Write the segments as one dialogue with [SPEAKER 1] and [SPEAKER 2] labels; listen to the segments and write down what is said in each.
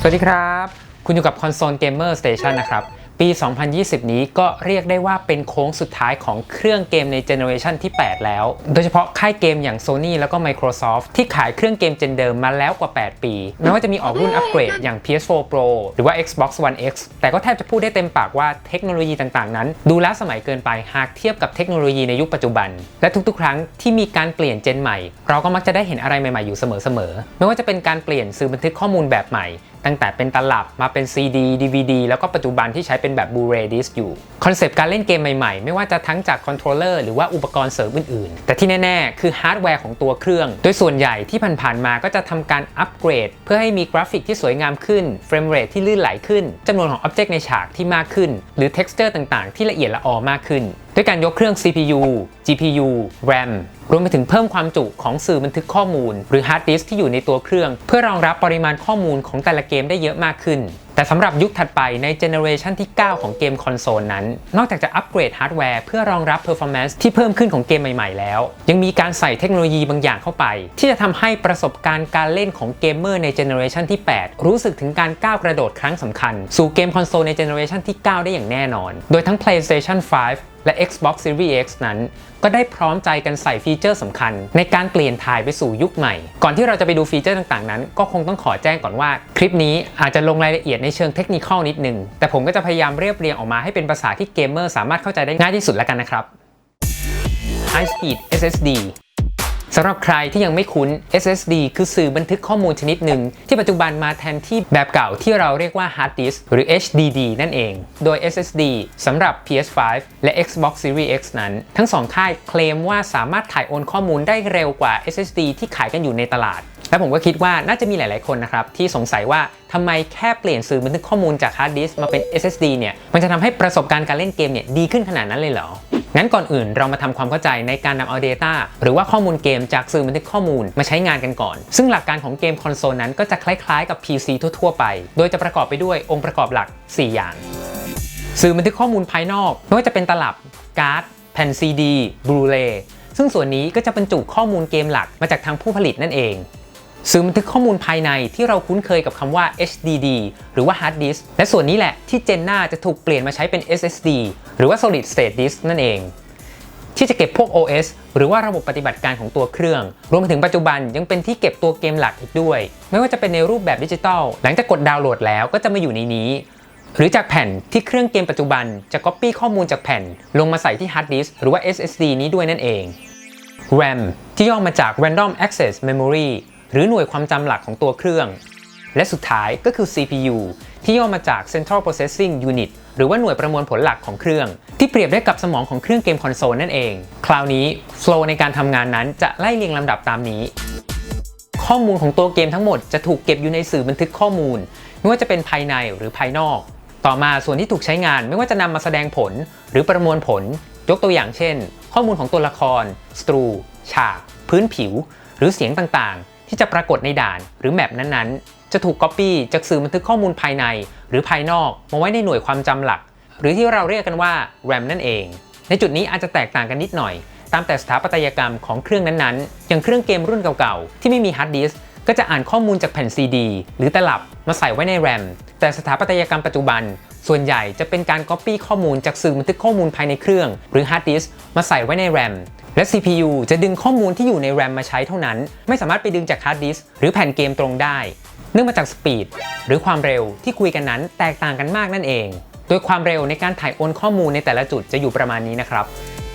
[SPEAKER 1] สวัสดีครับ คุณอยู่กับ Console Gamer Station นะครับ ปี 2020 นี้ก็เรียกได้ว่าเป็นโค้งสุดท้ายของเครื่องเกมในเจเนอเรชันที่ 8 แล้ว โดยเฉพาะค่ายเกมอย่าง Sony แล้วก็ Microsoft ที่ขายเครื่องเกมเจนเดิมมาแล้วกว่า 8 ปีแม้ว่าจะมีออกรุ่นอัปเกรดอย่าง PS4 Pro หรือว่า Xbox One X แต่ก็แทบจะพูดได้เต็มปากว่าเทคโนโลยีต่างๆ นั้น ดูล้าสมัยเกินไปหากเทียบกับเทคโนโลยีในยุคปัจจุบัน และทุกๆ ครั้งที่มีการเปลี่ยนเจนใหม่ เราก็มักจะได้เห็นอะไรใหม่ๆอยู่เสมอๆไม่ว่าจะเป็นการเปลี่ยนสื่อบันทึกข้อมูลแบบใหม่ ตั้งแต่เป็นตลับมาเป็น CD DVD แล้วก็ปัจจุบันที่ใช้เป็นแบบ Blu-ray disc อยู่คอนเซปต์การเล่นเกมใหม่ๆ ไม่ว่าจะทั้งจากคอนโทรลเลอร์หรือว่าอุปกรณ์เสริมอื่นๆ แต่ที่แน่ๆ คือฮาร์ดแวร์ของตัวเครื่อง โดยส่วนใหญ่ที่ผ่านๆมาก็จะทำการอัปเกรด เพื่อให้มีกราฟิกที่สวยงามขึ้นเฟรมเรทที่ลื่นไหลขึ้นจำนวนของอ็อบเจกต์ในฉากที่มากขึ้น หรือ texture ต่างๆ ที่ละเอียดละออมากขึ้น ด้วยการยกเครื่อง CPU GPU RAM รวมไปถึงเพิ่มความจุของสื่อบันทึกข้อมูล หรือฮาร์ดดิสก์ที่อยู่ในตัวเครื่อง เพื่อรองรับปริมาณข้อมูลของแต่ละเกมได้เยอะมากขึ้น แต่สำหรับยุคถัดไปในเจเนอเรชันที่ 9 ของเกมคอนโซลนั้น นอกจากจะอัปเกรดฮาร์ดแวร์เพื่อรองรับ performance ที่เพิ่มขึ้นของเกมใหม่ๆแล้ว ยังมีการใส่เทคโนโลยีบางอย่างเข้าไป ที่จะทำให้ประสบการณ์การเล่นของเกมเมอร์ในเจเนอเรชันที่ 8 รู้สึกถึงการก้าวกระโดดครั้งสำคัญ สู่เกมคอนโซลในเจเนอเรชันที่ 9 ได้อย่างแน่นอน โดยทั้ง PlayStation 5 และ Xbox Series X นั้น ก็ได้พร้อมใจกันใส่ฟีเจอร์สำคัญ ในการเปลี่ยนถ่ายไปสู่ยุคใหม่ ก่อนที่เราจะไปดูฟีเจอร์ต่างๆนั้น ก็คงต้องขอแจ้งก่อนว่า คลิปนี้อาจจะลงรายละเอียดในเชิงเทคนิคนิดนึง แต่ผมก็จะพยายามเรียบเรียงออกมาให้เป็นภาษาที่เกมเมอร์สามารถเข้าใจได้ง่ายที่สุดแล้วกันนะครับ High Speed SSD สำหรับใครที่ยังไม่คุ้น SSD คือสื่อบันทึกข้อมูลชนิดหนึ่ง ที่ปัจจุบันมาแทนที่แบบเก่าที่เราเรียกว่า Hard Disk หรือ HDD นั่นเอง โดย SSD สำหรับ PS5 และ Xbox Series X นั้น ทั้งสองค่ายเคลมว่าสามารถถ่ายโอนข้อมูลได้เร็วกว่า SSD ที่ขายกันอยู่ในตลาด และผมก็คิดว่าน่าจะมีหลาย ๆ คนนะครับที่สงสัยว่าทำไมแค่เปลี่ยนสื่อบันทึกข้อมูลจาก Hard Disk มาเป็น SSD เนี่ยมันจะทำให้ประสบการณ์การเล่นเกมเนี่ยดีขึ้นขนาดนั้นเลยเหรอ งั้นก่อนอื่นเรามาทำความเข้าใจในการนำเอา Data หรือว่าข้อมูลเกมจากสื่อบันทึกข้อมูลมาใช้งานกันก่อน ซึ่งหลักการของเกมคอนโซลนั้นก็จะคล้าย ๆ กับ PC ทั่ว ๆ ไป โดยจะประกอบไปด้วยองค์ประกอบหลัก 4 อย่าง สื่อบันทึกข้อมูลภายนอกไม่ว่าจะเป็นตลับการ์ดแผ่น CD บลูเรย์ซึ่งส่วนนี้ก็จะบรรจุข้อมูลเกมหลักมาจากทางผู้ผลิตนั่นเอง สื่อบันทึกข้อมูลภายในที่เราคุ้นเคยกับคำว่า HDD หรือว่า Hard Disk และส่วนนี้แหละที่เจนหน้าจะถูกเปลี่ยนมาใช้เป็น SSD หรือว่า Solid State Disk นั่นเอง ที่จะเก็บพวก OS หรือว่าระบบปฏิบัติการของตัวเครื่อง รวมไปถึงปัจจุบันยังเป็นที่เก็บตัวเกมหลักอีกด้วย ไม่ว่าจะเป็นในรูปแบบดิจิตอลหลังจากกดดาวน์โหลดแล้วก็จะมาอยู่ในนี้ หรือจากแผ่นที่เครื่องเกมปัจจุบันจะ Copy ข้อมูลจากแผ่น ลงมาใส่ที่ Hard Disk หรือว่า SSD นี้ด้วยนั่นเอง RAM ที่ย่อมาจาก Random Access Memory หรือหน่วยความจำหลักของตัวเครื่อง และสุดท้ายก็คือ CPU ที่ย่อมาจาก Central Processing Unit หรือว่าหน่วยประมวลผลหลักของเครื่อง ที่เปรียบได้กับสมองของเครื่องเกมคอนโซลนั่นเอง คราวนี้ flow ในการทำงานนั้นจะไล่เรียงลำดับตามนี้ ข้อมูลของตัวเกมทั้งหมดจะถูกเก็บอยู่ในสื่อบันทึกข้อมูล ไม่ว่าจะเป็นภายในหรือภายนอก ต่อมาส่วนที่ถูกใช้งานไม่ว่าจะนำมาแสดงผล หรือประมวลผล ยกตัวอย่างเช่น ข้อมูลของตัวละคร สตรู ฉาก พื้นผิว หรือเสียงต่างๆ ที่จะปรากฏในด่านหรือแมปนั้นๆ จะถูกก๊อปปี้จากสื่อบันทึกข้อมูลภายใน หรือภายนอกมาไว้ในหน่วยความจำหลัก หรือที่เราเรียกกันว่า RAM นั่นเอง ในจุดนี้อาจจะแตกต่างกันนิดหน่อย ตามแต่สถาปัตยกรรมของเครื่องนั้นๆ อย่างเครื่องเกมรุ่นเก่าๆ ที่ไม่มีฮาร์ดดิสก์ก็จะอ่านข้อมูลจากแผ่น CD หรือตลับมาใส่ไว้ใน RAM แต่สถาปัตยกรรมปัจจุบัน ส่วนใหญ่จะเป็นการ Copy ข้อมูลจากสื่อบันทึกข้อมูลภายในเครื่อง หรือฮาร์ดดิสก์มาใส่ไว้ใน RAM และ CPU จะดึงข้อมูลที่อยู่ใน RAM มาใช้เท่านั้น ไม่สามารถไปดึงจากฮาร์ดดิสก์หรือแผ่นเกมตรงได้ เนื่องมาจากสปีดหรือความเร็วที่คุยกันนั้นแตกต่างกันมากนั่นเอง โดยความเร็วในการถ่ายโอนข้อมูลในแต่ละจุดจะอยู่ประมาณนี้นะครับ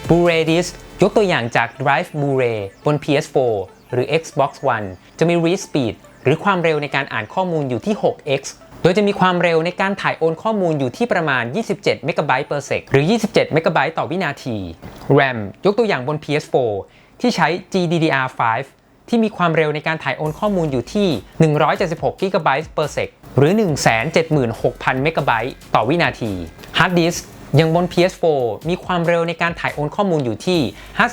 [SPEAKER 1] Blu-ray Disc ยกตัวอย่างจาก Drive Blu-ray บน PS4 หรือ Xbox One จะมี read speed หรือความเร็วในการอ่านข้อมูลอยู่ที่ 6x โดยจะมีความเร็วในการถ่ายโอนข้อมูลอยู่ที่ประมาณ 27เมกะไบต์ per sec หรือ 27เมกะไบต์ต่อวินาที RAM ยกตัวอย่างบน PS4 ที่ใช้ GDDR5 ที่มีความเร็วในการถ่ายโอนข้อมูลอยู่ที่ 176กิกะไบต์ per sec หรือ 176,000เมกะไบต์ต่อวินาที Hard Disk ยังบน PS4 มีความเร็วในการถ่ายโอนข้อมูลอยู่ที่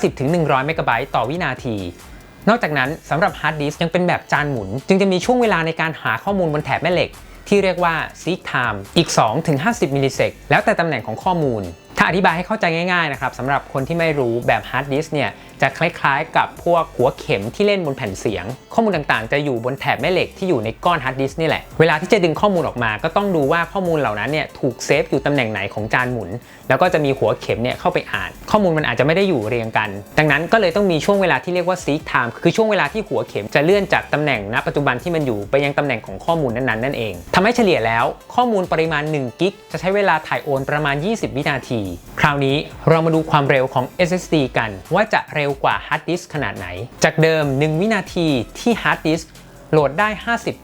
[SPEAKER 1] 50-100เมกะไบต์ต่อวินาที นอกจากนั้นสำหรับฮาร์ดดิสยังเป็นแบบจานหมุน จึงจะมีช่วงเวลาในการหาข้อมูลบนแถบแม่เหล็ก ที่เรียกว่า seek time อีก 2-50 มิลลิเซกแล้วแต่ตำแหน่งของข้อมูล ถ้าอธิบายให้เข้าใจง่ายๆนะครับสำหรับคนที่ไม่รู้แบบฮาร์ดดิสก์เนี่ยจะคล้ายๆ กับพวกหัวเข็มที่เล่นบนแผ่นเสียง ข้อมูลต่างๆ จะอยู่บนแถบแม่เหล็กที่อยู่ในก้อนฮาร์ดดิสก์นี่แหละ เวลาที่จะดึงข้อมูลออกมา ก็ต้องดูว่าข้อมูลเหล่านั้นเนี่ยถูกเซฟอยู่ตำแหน่งไหนของจานหมุน แล้วก็จะมีหัวเข็มเนี่ยเข้าไปอ่าน ข้อมูลมันอาจจะไม่ได้อยู่เรียงกัน ดังนั้นก็เลยต้องมีช่วงเวลาที่เรียกว่า seek time คือช่วงเวลาที่หัวเข็มจะเลื่อนจากตำแหน่งณปัจจุบันที่มันอยู่ไปยังตำแหน่งของข้อมูลนั้นๆนั่นเองทำให้เฉลี่ยแล้ว ข้อมูลปริมาณ1กิกจะใช้เวลาถ่ายโอนประมาณ 20 วินาทีคราวนี้เรามาดูความเร็วของ SSD กัน ว่าจะเร็วกว่าฮาร์ดดิสขนาดไหน จากเดิม 1 วินาทีที่ฮาร์ดดิสโหลดได้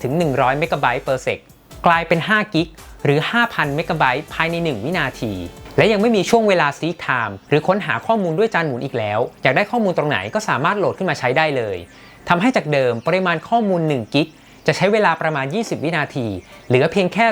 [SPEAKER 1] 50-100 เมกะไบต์ per sec กกลายเป็น 5 กิกหรือ 5,000 เมกะไบต์ภายใน 1 วินาที และยังไม่มีช่วงเวลา seek time หรือค้นหาข้อมูลด้วยจานหมุนอีกแล้ว อยากได้ข้อมูลตรงไหนก็สามารถโหลดขึ้นมาใช้ได้เลยทำให้จากเดิมปริมาณข้อมูล 1 กิกจะใช้เวลาประมาณ 20 วินาที เหลือเพียงแค่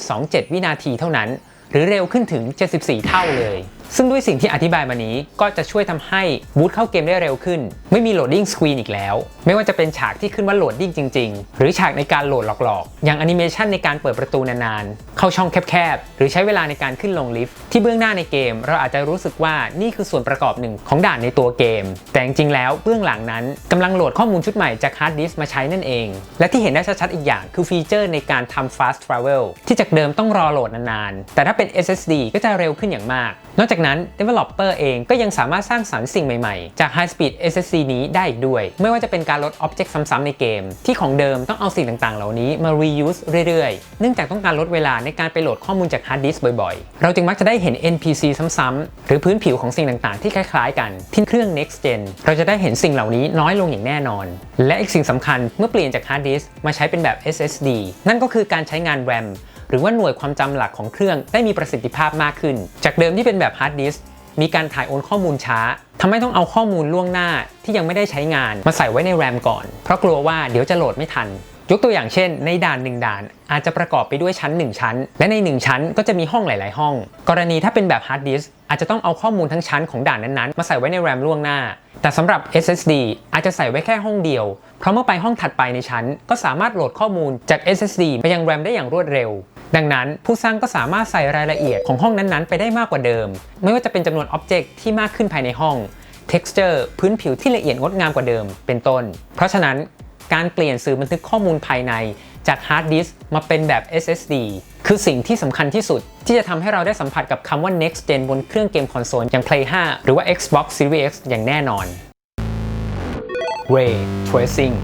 [SPEAKER 1] 0.27 วินาทีเท่านั้น หรือเร็วขึ้นถึง 74 เท่าเลย ซึ่งด้วยสิ่งที่อธิบายมานี้ก็จะช่วยทำให้บูตเข้าเกมได้เร็วขึ้น ไม่มีโหลดดิ้งสกรีนอีกแล้ว ไม่ว่าจะเป็นฉากที่ขึ้นว่าโหลดดิ้งจริง ๆ หรือฉากในการโหลดหลอกๆ อย่างแอนิเมชันในการเปิดประตูนานๆ เข้าช่องแคบๆ หรือใช้เวลาในการขึ้นลงลิฟต์ที่เบื้องหน้าในเกม เราอาจจะรู้สึกว่านี่คือส่วนประกอบหนึ่งของด่านในตัวเกม แต่จริงๆแล้วเบื้องหลังนั้นกำลังโหลดข้อมูลชุดใหม่จากฮาร์ดดิสก์มาใช้นั่นเอง และที่เห็นได้ชัดๆอีกอย่างคือฟีเจอร์ในการทำ fast travel ที่จากเดิมต้องรอโหลดนานๆ แต่ถ้าเป็น SSD ก็จะเร็วขึ้นอย่างมาก นอกจากนั้น developer เองก็ยังสามารถสร้างสรรค์สิ่งใหม่ๆ จาก high speed SSD นี้ได้อีกด้วย ไม่ว่าจะเป็นการลด object ซ้ำๆในเกม ที่ของเดิมต้องเอาสิ่งต่างๆ เหล่านี้มา reuse เรื่อยๆ เนื่องจากต้องการลดเวลาในการไปโหลดข้อมูลจาก hard disk บ่อยๆ เราจึงมักจะได้เห็น NPC ซ้ำๆ หรือพื้นผิวของสิ่งต่างๆ ที่คล้ายๆ กันที่เครื่อง next gen เราจะได้เห็นสิ่งเหล่านี้น้อยลงอย่างแน่นอน และอีกสิ่งสำคัญเมื่อเปลี่ยนจาก hard disk มาใช้เป็นแบบ SSD นั่นก็คือการใช้งาน RAM หรือว่าหน่วยความจำหลักของเครื่องได้มีประสิทธิภาพมากขึ้น จากเดิมที่เป็นแบบ hard disk มีการถ่ายโอนข้อมูลช้า ทำให้ต้องเอาข้อมูลล่วงหน้าที่ยังไม่ได้ใช้งาน มาใส่ไว้ใน RAM ก่อน เพราะกลัวว่าเดี๋ยวจะโหลดไม่ทัน ยกตัวอย่างเช่น ในด่าน 1 ด่าน อาจจะประกอบไปด้วยชั้น 1 ชั้น และใน 1 ชั้นก็จะมีห้องหลาย ๆ ห้อง กรณีถ้าเป็นแบบฮาร์ดดิสอาจจะต้องเอาข้อมูลทั้งชั้นของด่านนั้น ๆ มาใส่ไว้ใน RAM ล่วงหน้า แต่สำหรับ SSD อาจจะใส่ไว้แค่ห้องเดียว เพราะเมื่อไปห้องถัดไปในชั้น ก็สามารถโหลดข้อมูลจาก SSD ไปยัง RAM ได้อย่างรวดเร็ว ดังนั้นผู้สร้างก็สามารถใส่รายละเอียดของห้องนั้นๆ ไปได้มากกว่าเดิม ไม่ว่าจะเป็นจำนวนอ็อบเจกต์ที่มากขึ้นภายในห้อง texture พื้นผิวที่ละเอียดงดงามกว่าเดิม เป็นต้น เพราะฉะนั้นการเปลี่ยนสื่อบันทึกข้อมูลภายในจากฮาร์ดดิสก์มาเป็นแบบ SSD คือสิ่งที่สำคัญที่สุด ที่จะทำให้เราได้สัมผัสกับคำว่า next gen บนเครื่องเกมคอนโซลอย่าง Play 5 หรือว่า Xbox Series X อย่างแน่นอน Ray Tracing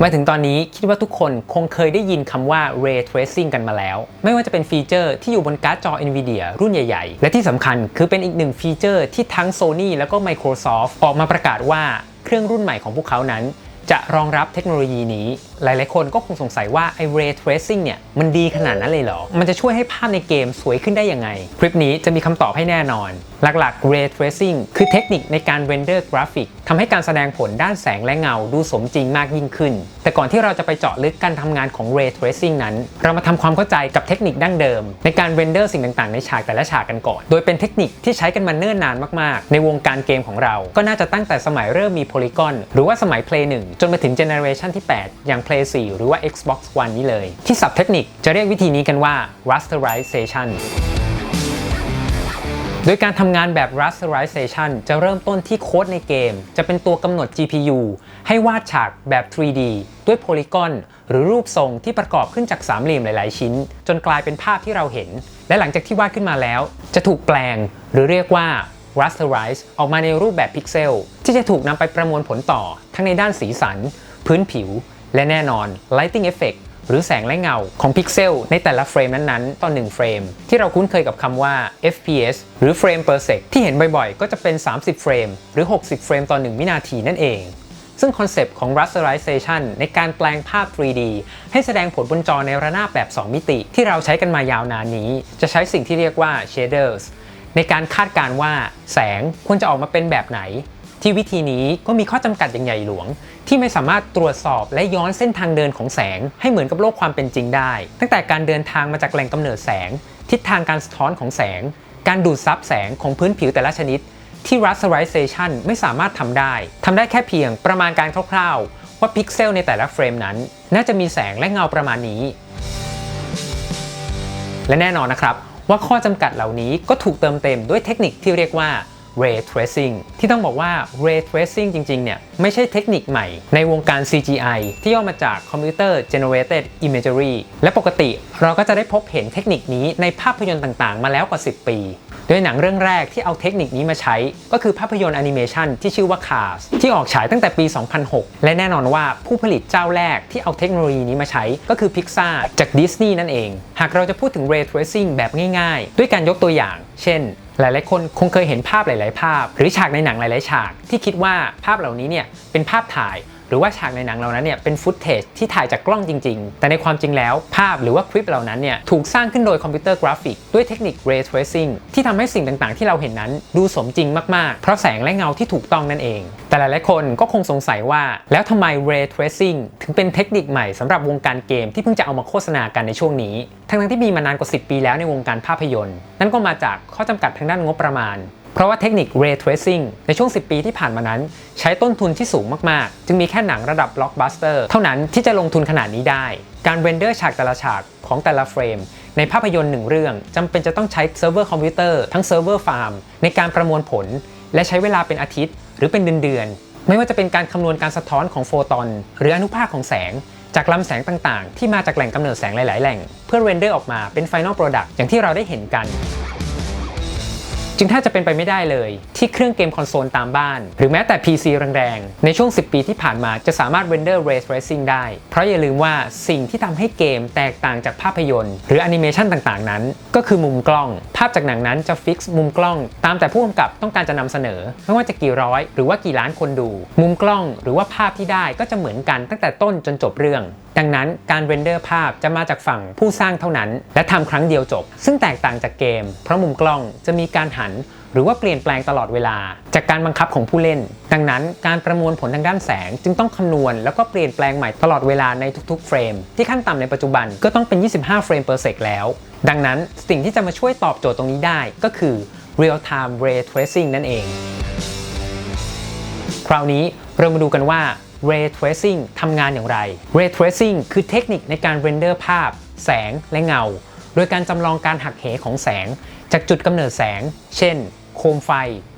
[SPEAKER 1] มาถึงตอนนี้คิดว่าทุกคนคงเคยได้ยินคำว่า Ray Tracing กันมาแล้ว ไม่ว่าจะเป็นฟีเจอร์ที่อยู่บนการ์ดจอ Nvidia รุ่นใหญ่ๆ และที่สำคัญคือเป็นอีกหนึ่งฟีเจอร์ที่ทั้ง Sony แล้วก็ Microsoft ออกมาประกาศว่าเครื่องรุ่นใหม่ของพวกเขานั้น จะรองรับเทคโนโลยีนี้ หลายๆ คนก็คงสงสัยว่าไอ้ Ray Tracing เนี่ย มันดีขนาดนั้นเลยเหรอ มันจะช่วยให้ภาพในเกมสวยขึ้นได้ยังไง คลิปนี้จะมีคำตอบให้แน่นอน หลักๆ Ray Tracing คือเทคนิคในการเรนเดอร์กราฟิกทำให้การแสดงผลด้านแสงและเงาดูสมจริงมากยิ่งขึ้น แต่ก่อนที่เราจะไปเจาะลึกการทำงานของ Ray Tracing นั้น เรามาทำความเข้าใจกับเทคนิคดั้งเดิม ในการเรนเดอร์สิ่งต่างๆ ในฉากแต่ละฉากกันก่อน โดยเป็นเทคนิคที่ใช้กันมาเนิ่นนานมากๆ ในวงการเกมของเรา ก็น่าจะตั้งแต่สมัยเริ่มมีโพลีกอนหรือว่าสมัย Play 1จนมาถึงเจเนอเรชันที่ 8 อย่าง Play 4 หรือว่า Xbox One นี้เลย ที่ศัพท์เทคนิคจะเรียกวิธีนี้กันว่า rasterization โดยการทำงานแบบ rasterization จะเริ่มต้นที่โค้ดในเกม จะเป็นตัวกำหนด GPU ให้วาดฉากแบบ 3D ด้วยโพลีกอนหรือรูปทรงที่ประกอบขึ้นจากสามเหลี่ยมหลาย ๆ ชิ้น จนกลายเป็นภาพที่เราเห็น และหลังจากที่วาดขึ้นมาแล้ว จะถูกแปลง หรือเรียกว่า rasterize ออกมาในรูปแบบพิกเซลที่จะถูกนำไปประมวลผลต่อ ทั้งในด้านสีสัน พื้นผิว และแน่นอน lighting effect หรือแสงและเงาของพิกเซลในแต่ละเฟรมนั้นๆ ต่อ1เฟรม ที่เราคุ้นเคยกับคำว่า FPS หรือ frame per sec ที่เห็นบ่อยๆ ก็จะเป็น 30 เฟรม หรือ 60 เฟรมต่อ 1 วินาทีนั่นเอง ซึ่งคอนเซปต์ของ rasterization ในการแปลงภาพ 3D ให้แสดงผลบนจอในระนาบแบบ 2 มิติ ที่เราใช้กันมายาวนานนี้ จะใช้สิ่งที่เรียกว่า shaders ในการคาดการณ์ว่าแสงควรจะออกมาเป็นแบบไหน ที่วิธีนี้ก็มีข้อจำกัดอย่างใหญ่หลวง ที่ไม่สามารถตรวจสอบและย้อนเส้นทางเดินของแสงให้เหมือนกับโลกความเป็นจริงได้ ตั้งแต่การเดินทางมาจากแหล่งกำเนิดแสง ทิศทางการสะท้อนของแสง การดูดซับแสงของพื้นผิวแต่ละชนิด ที่ rasterization ไม่สามารถทำได้ทำได้แค่เพียงประมาณการคร่าวๆ ว่าพิกเซลในแต่ละเฟรมนั้น น่าจะมีแสงและเงาประมาณนี้ และแน่นอนนะครับ ว่าข้อจำกัดเหล่านี้ก็ถูกเติมเต็มด้วยเทคนิคที่เรียกว่า Ray Tracing ที่ต้องบอกว่า Ray Tracing จริง ๆ เนี่ย ไม่ใช่เทคนิคใหม่ในวงการ CGI ที่ย่อมาจาก Computer Generated Imagery และปกติเราก็จะได้พบเห็นเทคนิคนี้ในภาพยนตร์ต่าง ๆ มาแล้วกว่า 10 ปี โดยหนังเรื่องแรกที่เอาเทคนิคนี้มาใช้ ก็คือภาพยนตร์แอนิเมชันที่ชื่อว่า Cars ที่ออกฉายตั้งแต่ปี 2006 และแน่นอนว่าผู้ผลิตเจ้าแรกที่เอาเทคโนโลยีนี้มาใช้ก็คือ Pixar จากดิสนีย์นั่นเอง หากเราจะพูดถึง Ray Tracing แบบง่ายๆ ด้วยการยกตัวอย่าง เช่นหลายๆ คนคงเคยเห็นภาพหลาย ๆ ภาพ หรือฉากในหนังหลาย ๆ ฉากที่คิดว่าภาพเหล่านี้เนี่ยเป็นภาพถ่าย รือว่าฉากในหนังเหล่านั้นเนี่ยเป็นฟุตเทจที่ถ่ายจากกล้องจริง ๆ แต่ในความจริงแล้วภาพหรือว่าคลิปเหล่านั้นเนี่ยถูกสร้างขึ้นโดยคอมพิวเตอร์กราฟิกด้วยเทคนิค Ray Tracing ที่ทำให้สิ่งต่างๆ ที่เราเห็นนั้นดูสมจริงมาก ๆ เพราะแสงและเงาที่ถูกต้องนั่นเอง แต่หลายๆคนก็คงสงสัยว่าแล้วทำไม Ray Tracing ถึงเป็นเทคนิคใหม่สำหรับวงการเกมที่เพิ่งจะเอามาโฆษณากันในช่วงนี้ ทั้งๆที่มีมานานกว่า 10 ปีแล้วในวงการภาพยนตร์ นั่นก็มาจากข้อจำกัดทางด้านงบประมาณ เพราะว่าเทคนิค Ray Tracing ในช่วง 10 ปีที่ผ่านมานั้น ใช้ต้นทุนที่สูงมาก ๆ จึงมีแค่หนังระดับ blockbuster เท่านั้นที่จะลงทุนขนาดนี้ได้ การเรนเดอร์ฉากแต่ละฉากของแต่ละเฟรม ในภาพยนตร์หนึ่งเรื่องจำเป็นจะต้องใช้เซิร์ฟเวอร์คอมพิวเตอร์ทั้งเซิร์ฟเวอร์ฟาร์มในการประมวลผล และใช้เวลาเป็นอาทิตย์ หรือเป็นเดือนๆไม่ว่าจะเป็นการคำนวณการสะท้อนของโฟตอน หรืออนุภาคของแสงจากลำแสงต่าง ๆ ที่มาจากแหล่งกำเนิดแสงหลาย ๆ แหล่ง เพื่อเรนเดอร์ออกมาเป็น Final Product อย่างที่เราได้เห็นกัน จึงถ้าจะเป็นไปไม่ได้เลย ที่เครื่องเกมคอนโซลตามบ้าน หรือแม้แต่ PC แรงๆ ในช่วง 10 ปีที่ผ่านมาจะสามารถเรนเดอร์ Ray Tracing ได้ เพราะอย่าลืมว่าสิ่งที่ทำให้เกมแตกต่างจากภาพยนตร์ หรือแอนิเมชันต่างๆ นั้น ก็คือมุมกล้อง ภาพจากหนังนั้นจะฟิกซ์มุมกล้อง ตามแต่ผู้กำกับต้องการจะนำเสนอ ไม่ว่าจะกี่ร้อย หรือว่ากี่ล้านคนดู มุมกล้องหรือว่าภาพที่ได้ก็จะเหมือนกันตั้งแต่ต้นจนจบเรื่องดังนั้นการเรนเดอร์ภาพจะมาจากฝั่งผู้สร้างเท่านั้น และทำครั้งเดียวจบ ซึ่งแตกต่างจากเกม เพราะมุมกล้องจะมีการหัน หรือว่าเปลี่ยนแปลงตลอดเวลา จากการบังคับของผู้เล่น ดังนั้นการประมวลผลทางด้านแสง จึงต้องคำนวณแล้วก็เปลี่ยนแปลงใหม่ตลอดเวลาในทุกๆเฟรมที่ขั้นต่ำในปัจจุบันก็ต้องเป็น 25 เฟรม per sec แล้ว ดังนั้นสิ่งที่จะมาช่วยตอบโจทย์ตรงนี้ได้ก็คือ real time ray tracing นั่นเอง คราวนี้เรามาดูกันว่า Ray Tracing ทำงานอย่างไร Ray Tracing คือเทคนิคในการเรนเดอร์ภาพ แสงและเงา โดยการจำลองการหักเหของแสง จากจุดกำเนิดแสง เช่น โคมไฟ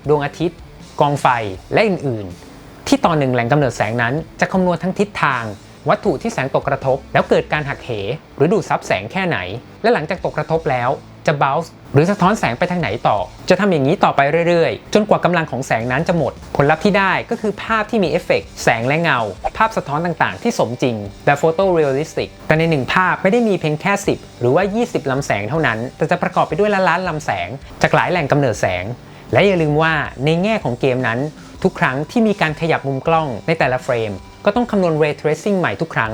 [SPEAKER 1] ดวงอาทิตย์ กองไฟ และอื่น ๆ ที่ตอนหนึ่งแหล่งกำเนิดแสงนั้นจะคำนวณทั้งทิศทาง วัตถุที่แสงตกกระทบ แล้วเกิดการหักเห หรือดูดซับแสงแค่ไหน และหลังจากตกกระทบแล้วจะ bounce หรือสะท้อนแสงไปทางไหนต่อ จะทำอย่างนี้ต่อไปเรื่อยๆ จนกว่ากำลังของแสงนั้นจะหมด ผลลัพธ์ที่ได้ก็คือภาพที่มีเอฟเฟกต์แสงและเงา ภาพสะท้อนต่างๆ ที่สมจริงแบบโฟโตเรียลลิสติกแต่ในหนึ่งภาพไม่ได้มีเพียงแค่ 10 หรือว่า 20ลำแสงเท่านั้น แต่จะประกอบไปด้วยล้านล้านๆลำแสง จากหลายแหล่งกำเนิดแสง และอย่าลืมว่าในแง่ของเกมนั้น ทุกครั้งที่มีการขยับมุมกล้องในแต่ละเฟรมก็ต้องคำนวณ ray tracing ใหม่ทุกครั้ง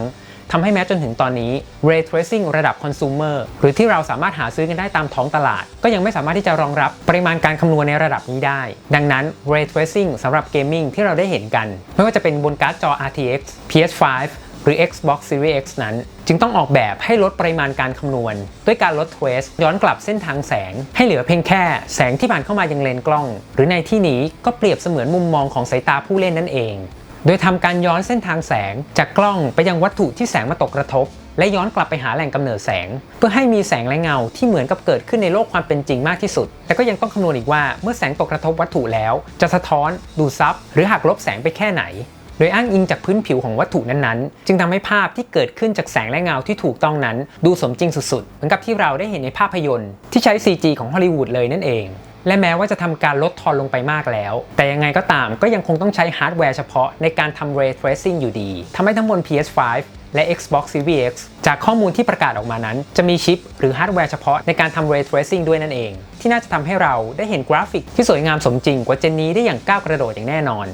[SPEAKER 1] ทำให้แม้จนถึงตอนนี้ ray tracing ระดับ consumer หรือที่เราสามารถหาซื้อกันได้ตามท้องตลาด ก็ยังไม่สามารถที่จะรองรับปริมาณการคำนวณในระดับนี้ได้ ดังนั้น ray tracing สำหรับเกมมิ่งที่เราได้เห็นกัน ไม่ว่าจะเป็นบนการ์ดจอ RTX PS5 หรือ Xbox Series X นั้น จึงต้องออกแบบให้ลดปริมาณการคำนวณ ด้วยการลด trace ย้อนกลับเส้นทางแสง ให้เหลือเพียงแค่แสงที่ผ่านเข้ามายังเลนกล้อง หรือในที่นี้ก็เปรียบเสมือนมุมมองของสายตาผู้เล่นนั่นเอง โดยทำการย้อนเส้นทางแสง จากกล้องไปยังวัตถุที่แสงมาตกกระทบ และย้อนกลับไปหาแหล่งกำเนิดแสง เพื่อให้มีแสงและเงาที่เหมือนกับเกิดขึ้นในโลกความเป็นจริงมากที่สุด แต่ก็ยังต้องคำนวณอีกว่าเมื่อแสงตกกระทบวัตถุแล้ว จะสะท้อน ดูดซับหรือหักลบแสงไปแค่ไหน โดยอ้างอิงจากพื้นผิวของวัตถุนั้นๆ จึงทำให้ภาพที่เกิดขึ้นจากแสงและเงาที่ถูกต้องนั้น ดูสมจริงสุดๆ เหมือนกับที่เราได้เห็นในภาพยนตร์ ที่ใช้ CG ของฮอลลีวูดเลยนั่นเอง และแม้ว่าจะทำการลดทอนลงไปมากแล้ว แต่ยังไงก็ตามก็ยังคงต้องใช้ฮาร์ดแวร์เฉพาะในการทำ ray tracing อยู่ดี ทำให้ทั้งบน PS5 และ Xbox Series X จากข้อมูลที่ประกาศออกมานั้น จะมีชิปหรือฮาร์ดแวร์เฉพาะในการทำ ray tracing ด้วยนั่นเอง ที่น่าจะทำให้เราได้เห็นกราฟิกที่สวยงามสมจริงกว่าเจนนี้ได้อย่างก้าวกระโดดอย่างแน่นอน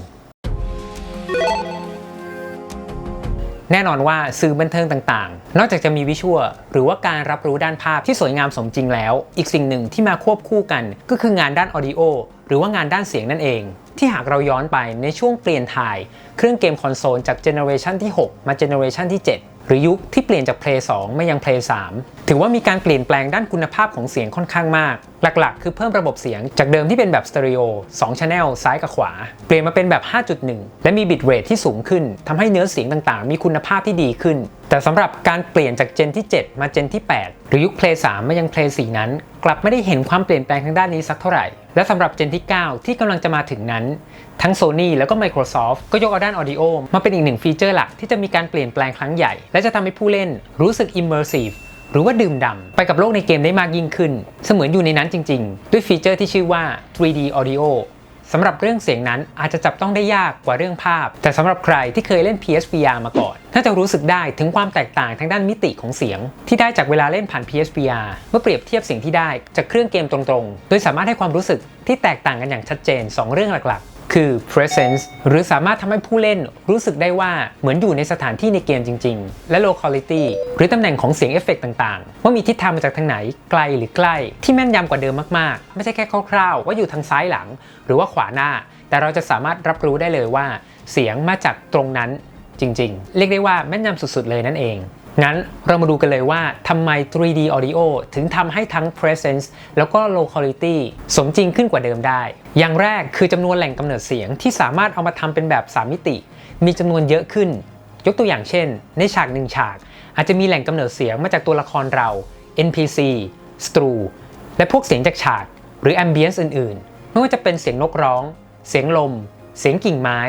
[SPEAKER 1] แน่นอนว่าสื่อบันเทิงต่างๆ นอกจากจะมีวิชวลหรือว่าการรับรู้ด้านภาพที่สวยงามสมจริงแล้ว อีกสิ่งหนึ่งที่มาควบคู่กัน ก็คืองานด้านออดิโอหรือว่างานด้านเสียงนั่นเอง ที่หากเราย้อนไปในช่วงเปลี่ยนถ่าย เครื่องเกมคอนโซลจากเจเนอเรชันที่ 6 มาเจเนอเรชันที่ 7 หรือยุคที่เปลี่ยนจาก Play 2มายัง Play 3ถือว่ามีการเปลี่ยนแปลงด้านคุณภาพของเสียงค่อนข้างมาก หลักๆ คือเพิ่มระบบเสียงจากเดิมที่เป็นแบบสเตอริโอ2 Channel ซ้ายกับขวา เปลี่ยนมาเป็นแบบ 5.1 และมีบิตเรทที่สูงขึ้นทำให้เนื้อเสียงต่างๆ มีคุณภาพที่ดีขึ้น แต่สำหรับการเปลี่ยนจากเจนที่ 7 มาเจนที่ 8 หรือยุค Play 3มายัง Play 4นั้น กลับไม่ได้เห็นความเปลี่ยนแปลงทางด้านนี้สักเท่าไหร่ และสำหรับเจนที่ 9 ที่กำลังจะมาถึงนั้น ทั้ง Sony แล้วก็ Microsoft ก็ยกเอาด้าน Audio มาเป็นอีกหนึ่งฟีเจอร์หลักที่จะมีการเปลี่ยนแปลงครั้งใหญ่ และจะทำให้ผู้เล่นรู้สึก immersive หรือว่าดื่มด่ำไปกับโลกในเกมได้มากยิ่งขึ้น เสมือนอยู่ในนั้นจริง ๆ ด้วยฟีเจอร์ที่ชื่อว่า 3D Audio สำหรับเรื่องเสียงนั้นอาจจะจับต้องได้ยากกว่าเรื่องภาพ แต่สำหรับใครที่เคยเล่น PSVR มาก่อน น่าจะรู้สึกได้ถึงความแตกต่างทางด้านมิติของเสียง ที่ได้จากเวลาเล่นผ่าน PSVR เมื่อเปรียบเทียบเสียงที่ได้จากเครื่องเกมตรงๆ โดยสามารถให้ความรู้สึกที่แตกต่างกันอย่างชัดเจน 2 เรื่องหลักๆ คือ presence หรือสามารถทำให้ผู้เล่นรู้สึกได้ว่าเหมือนอยู่ในสถานที่ในเกมจริง ๆ และ locality หรือตำแหน่งของเสียงเอฟเฟกต่างๆ ว่ามีทิศทางมาจากทางไหนไกลหรือใกล้ ที่แม่นยำกว่าเดิมมากๆ ไม่ใช่แค่คร่าวๆ ว่าอยู่ทางซ้ายหลัง หรือว่าขวาหน้า แต่เราจะสามารถรับรู้ได้เลยว่า เสียงมาจากตรงนั้นจริง ๆ เรียกได้ว่าแม่นยำสุดๆเลยนั่นเอง งั้นเรามาดูกันเลยว่าทำไม 3D Audio ถึงทำให้ทั้ง Presence แล้วก็ Locality สมจริงขึ้นกว่าเดิมได้ อย่างแรกคือจำนวนแหล่งกำเนิดเสียงที่สามารถเอามาทำเป็นแบบ 3 มิติ มีจำนวนเยอะขึ้น ยกตัวอย่างเช่น ในฉากหนึ่งฉาก อาจจะมีแหล่งกำเนิดเสียงมาจากตัวละครเรา NPC Stru และพวกเสียงจากฉาก หรือ Ambience อื่นๆ ไม่ว่าจะเป็นเสียงนกร้อง เสียงลม เสียงกิ่งไม้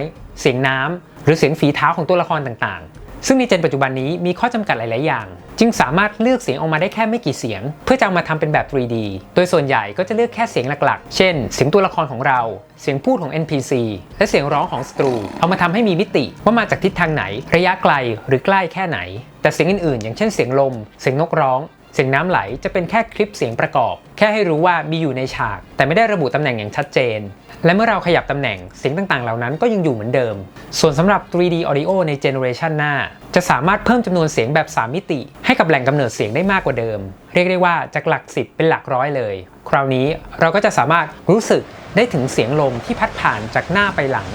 [SPEAKER 1] เสียงน้ำหรือเสียงฝีเท้าของตัวละครต่างๆ ซึ่งในเจนปัจจุบันนี้มีข้อจำกัดหลาย ๆ อย่าง จึงสามารถเลือกเสียงออกมาได้แค่ไม่กี่เสียง เพื่อจะเอามาทำเป็นแบบ 3D โดยส่วนใหญ่ก็จะเลือกแค่เสียงหลัก ๆ เช่น เสียงตัวละครของเรา เสียงพูดของ NPC และเสียงร้องของสตรูเอามาทำให้มีมิติว่ามาจากทิศทางไหน ระยะไกลหรือใกล้แค่ไหน แต่เสียงอื่น ๆ อย่างเช่นเสียงลม เสียงนกร้อง เสียงน้ำไหลจะเป็นแค่คลิปเสียงประกอบ แค่ให้รู้ว่ามีอยู่ในฉาก แต่ไม่ได้ระบุตำแหน่งอย่างชัดเจน และเมื่อเราขยับตำแหน่งเสียงต่างๆ เหล่านั้นก็ยังอยู่เหมือนเดิม ส่วนสำหรับ 3D Audio ในเจเนอเรชันหน้า จะสามารถเพิ่มจำนวนเสียงแบบ 3 มิติ ให้กับแหล่งกำเนิดเสียงได้มากกว่าเดิม เรียกได้ว่าจากหลัก 10 เป็นหลักร้อยเลย คราวนี้เราก็จะสามารถรู้สึกได้ถึงเสียงลมที่พัดผ่านจากหน้าไปหลัง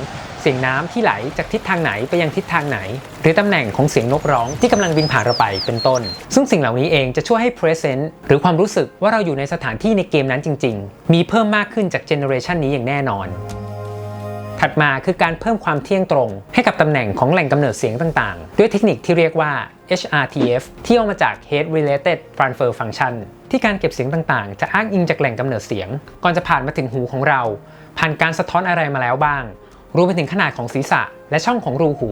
[SPEAKER 1] เสียงน้ำที่ไหลจากทิศทางไหนไปยังทิศทางไหน หรือตำแหน่งของเสียงนกร้องที่กำลังบินผ่านเราไปเป็นต้น ซึ่งสิ่งเหล่านี้เองจะช่วยให้ present หรือความรู้สึกว่าเราอยู่ในสถานที่ในเกมนั้นจริง ๆ มีเพิ่มมากขึ้นจากเจเนอเรชันนี้อย่างแน่นอนถัดมาคือการเพิ่มความเที่ยงตรง ให้กับตำแหน่งของแหล่งกำเนิดเสียงต่างๆ ด้วยเทคนิคที่เรียกว่า HRTF ที่เอามาจาก Head Related Transfer Function ที่การเก็บเสียงต่างๆ จะอ้างอิงจากแหล่งกำเนิดเสียง ก่อนจะผ่านมาถึงหูของเรา ผ่านการสะท้อนอะไรมาแล้วบ้าง รวมไปถึงขนาดของศีรษะ และช่องของรูหู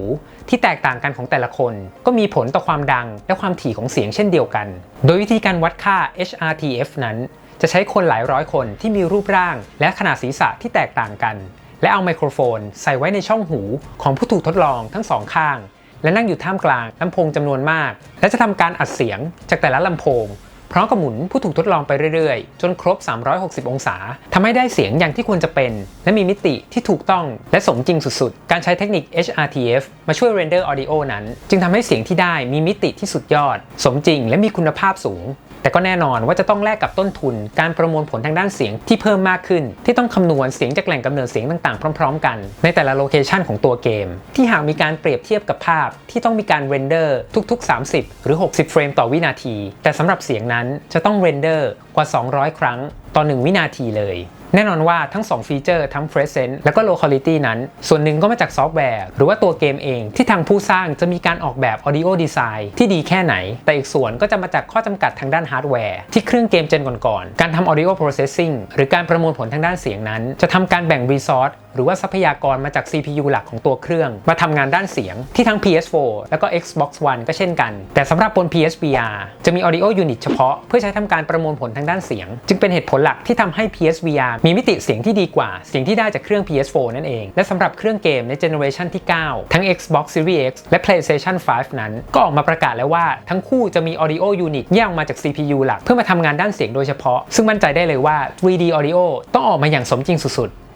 [SPEAKER 1] ที่แตกต่างกันของแต่ละคน ก็มีผลต่อความดังและความถี่ของเสียงเช่นเดียวกัน โดยวิธีการวัดค่า HRTF นั้น จะใช้คนหลายร้อยคนที่มีรูปร่าง และขนาดศีรษะที่แตกต่างกัน และเอาไมโครโฟน ใส่ไว้ในช่องหูของผู้ถูกทดลองทั้งสองข้างและนั่งอยู่ท่ามกลางลำโพงจำนวนมาก และจะทำการอัดเสียงจากแต่ละลำโพง พร้อมกับหมุนผู้ถูกทดลองไปเรื่อยๆ จนครบ 360 องศาทำให้ได้เสียงอย่างที่ควรจะเป็น และมีมิติที่ถูกต้องและสมจริงสุดๆ การใช้เทคนิค HRTF มาช่วยเรนเดอร์ออดิโอนั้น จึงทำให้เสียงที่ได้มีมิติที่สุดยอด สมจริงและมีคุณภาพสูง แต่ก็แน่นอนว่าจะต้องแลกกับต้นทุน การประมวลผลทางด้านเสียงที่เพิ่มมากขึ้น ที่ต้องคำนวณเสียงจากแหล่งกำเนิดเสียงต่างๆ พร้อม ๆ กัน ในแต่ละโลเคชันของตัวเกม ที่หากมีการเปรียบเทียบกับภาพที่ต้องมีการเรนเดอร์ทุก ๆ 30 หรือ 60 เฟรมต่อวินาที แต่สำหรับเสียงนั้นจะต้องเรนเดอร์กว่า 200 ครั้งต่อ 1 วินาทีเลย แน่นอนว่าทั้ง 2 ฟีเจอร์ทั้ง Present และก็ Locality นั้น ส่วนหนึ่งก็มาจากซอฟต์แวร์ หรือว่าตัวเกมเองที่ทางผู้สร้างจะมีการออกแบบ Audio Design ที่ดีแค่ไหน แต่อีกส่วนก็จะมาจากข้อจำกัดทางด้านฮาร์ดแวร์ ที่เครื่องเกมเจนก่อนๆ การทำ Audio Processing หรือการประมวลผลทางด้านเสียงนั้น จะทำการแบ่ง Resource หรือว่าทรัพยากรมาจาก CPU หลักของตัวเครื่อง มาทำงานด้านเสียงที่ทั้ง PS4 แล้วก็ Xbox One ก็เช่นกัน แต่สำหรับบน PSVR จะมี Audio Unit เฉพาะ เพื่อใช้ทำการประมวลผลทางด้านเสียง จึงเป็นเหตุผลหลักที่ทำให้ PSVR มีมิติเสียงที่ดีกว่า เสียงที่ได้จากเครื่อง PS4 นั่นเอง และสำหรับเครื่องเกมในเจเนอเรชันที่ 9 ทั้ง Xbox Series X และ PlayStation 5 นั้น ก็ออกมาประกาศแล้วว่าทั้งคู่จะมี Audio Unit แยกออกมาจาก CPU หลัก เพื่อมาทำงานด้านเสียงโดยเฉพาะ ซึ่งมั่นใจได้เลยว่า 3D Audio ต้องออกมาอย่างสมจริงสุดๆ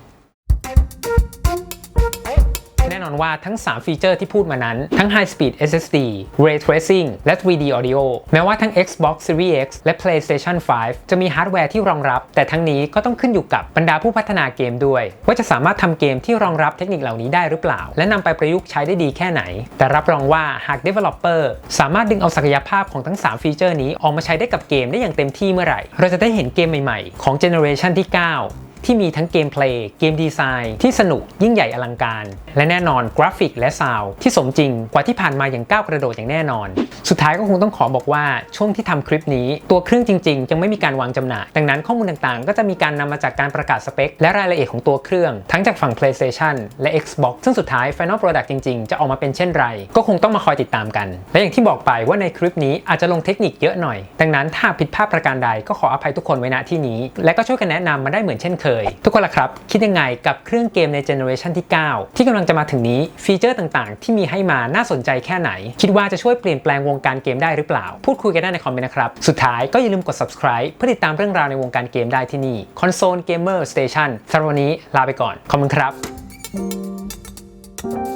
[SPEAKER 1] แน่นอนว่าทั้ง 3 ฟีเจอร์ที่พูดมานั้น ทั้ง High Speed SSD Ray Tracing และ 3D Audio แม้ว่าทั้ง Xbox Series X และ PlayStation 5 จะมีฮาร์ดแวร์ที่รองรับ แต่ทั้งนี้ก็ต้องขึ้นอยู่กับบรรดาผู้พัฒนาเกมด้วย ว่าจะสามารถทำเกมที่รองรับเทคนิคเหล่านี้ได้หรือเปล่า และนำไปประยุกต์ใช้ได้ดีแค่ไหน แต่รับรองว่าหาก Developer สามารถดึงเอาศักยภาพของทั้ง 3 ฟีเจอร์นี้ออกมาใช้ได้กับเกมได้อย่างเต็มที่เมื่อไหร่ เราจะได้เห็นเกมใหม่ๆ ของเจเนอเรชันที่ 9 ที่มีทั้งเกมเพลย์เกมดีไซน์ที่สนุกยิ่งใหญ่อลังการ และแน่นอนกราฟิกและซาวด์ที่สมจริงกว่าที่ผ่านมาอย่างก้าวกระโดดอย่างแน่นอน สุดท้ายก็คงต้องขอบอกว่าช่วงที่ทำคลิปนี้ ตัวเครื่องจริงๆ ยังไม่มีการวางจำหน่ายดังนั้นข้อมูลต่างๆ ก็จะมีการนำมาจากการประกาศสเปค และรายละเอียดของตัวเครื่อง ทั้งจากฝั่ง PlayStation และ Xbox ซึ่งสุดท้าย Final Product จริงๆ จะออกมาเป็นเช่นไร ก็คงต้องมาคอยติดตามกัน และอย่างที่บอกไปว่าในคลิปนี้อาจจะลงเทคนิคเยอะหน่อย ดังนั้นถ้าผิดพลาดประการใดก็ขออภัยทุกคนไว้ณที่นี้ และก็ช่วยกันแนะนำมาได้เหมือนเช่นเคยทุกคนล่ะครับ คิดยังไงกับเครื่องเกมในเจเนอเรชันที่ 9 ที่กำลังจะมาถึงนี้ฟีเจอร์ต่างๆ ที่มีให้มาน่าสนใจแค่ไหน คิดว่าจะช่วยเปลี่ยนแปลงวงการเกมได้หรือเปล่า พูดคุยกันได้ในคอมเมนต์นะครับ สุดท้ายก็อย่าลืมกด subscribe เพื่อติดตามเรื่องราวในวงการเกมได้ที่นี่ Console Gamer Station สำหรับวันนี้ลาไปก่อนขอบคุณครับ